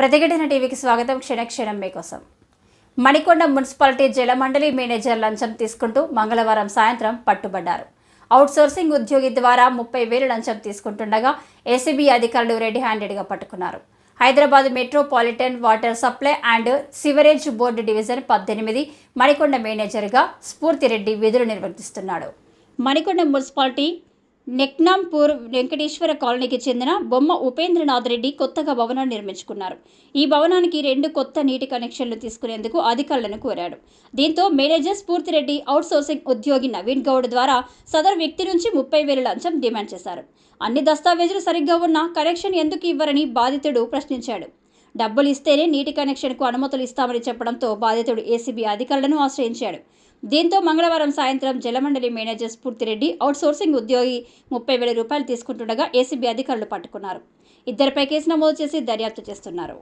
ప్రతిఘటన టీవీకి స్వాగతం. క్షణక్షణం మీకోసం. మణికొండ మున్సిపాలిటీ జలమండలి మేనేజర్ లంచం తీసుకుంటూ మంగళవారం సాయంత్రం పట్టుబడ్డారు. అవుట్సోర్సింగ్ ఉద్యోగి ద్వారా ముప్పై వేలు లంచం తీసుకుంటుండగా ఏసీబీ అధికారులు రెడీ హ్యాండెడ్గా పట్టుకున్నారు. Hyderabad metropolitan water supply and sewerage board division పద్దెనిమిది మణికొండ మేనేజర్గా స్ఫూర్తిరెడ్డి విధులు నిర్వర్తిస్తున్నాడు. మణికొండ మున్సిపాలిటీ నెక్నాంపూర్ వెంకటేశ్వర కాలనీకి చెందిన బొమ్మ ఉపేంద్రనాథ్ రెడ్డి కొత్తగా భవనాన్ని నిర్మించుకున్నారు. ఈ భవనానికి రెండు కొత్త నీటి కనెక్షన్లు తీసుకునేందుకు అధికారులను కోరాడు. దీంతో మేనేజర్ స్ఫూర్తిరెడ్డి అవుట్సోర్సింగ్ ఉద్యోగి నవీన్ గౌడ్ ద్వారా సదరు వ్యక్తి నుంచి ముప్పై వేల లంచం డిమాండ్ చేశారు. అన్ని దస్తావేజులు సరిగ్గా ఉన్నా కనెక్షన్ ఎందుకు ఇవ్వరని బాధితుడు ప్రశ్నించాడు. డబ్బులు ఇస్తేనే నీటి కనెక్షన్కు అనుమతులు ఇస్తామని చెప్పడంతో బాధితుడు ఏసీబీ అధికారులను ఆశ్రయించాడు. దీంతో మంగళవారం సాయంత్రం జలమండలి మేనేజర్ స్ఫూర్తిరెడ్డి అవుట్సోర్సింగ్ ఉద్యోగి ముప్పై వేల రూపాయలు తీసుకుంటుండగా ఏసీబీ అధికారులు పట్టుకున్నారు. ఇద్దరిపై కేసు నమోదు చేసి దర్యాప్తు చేస్తున్నారు.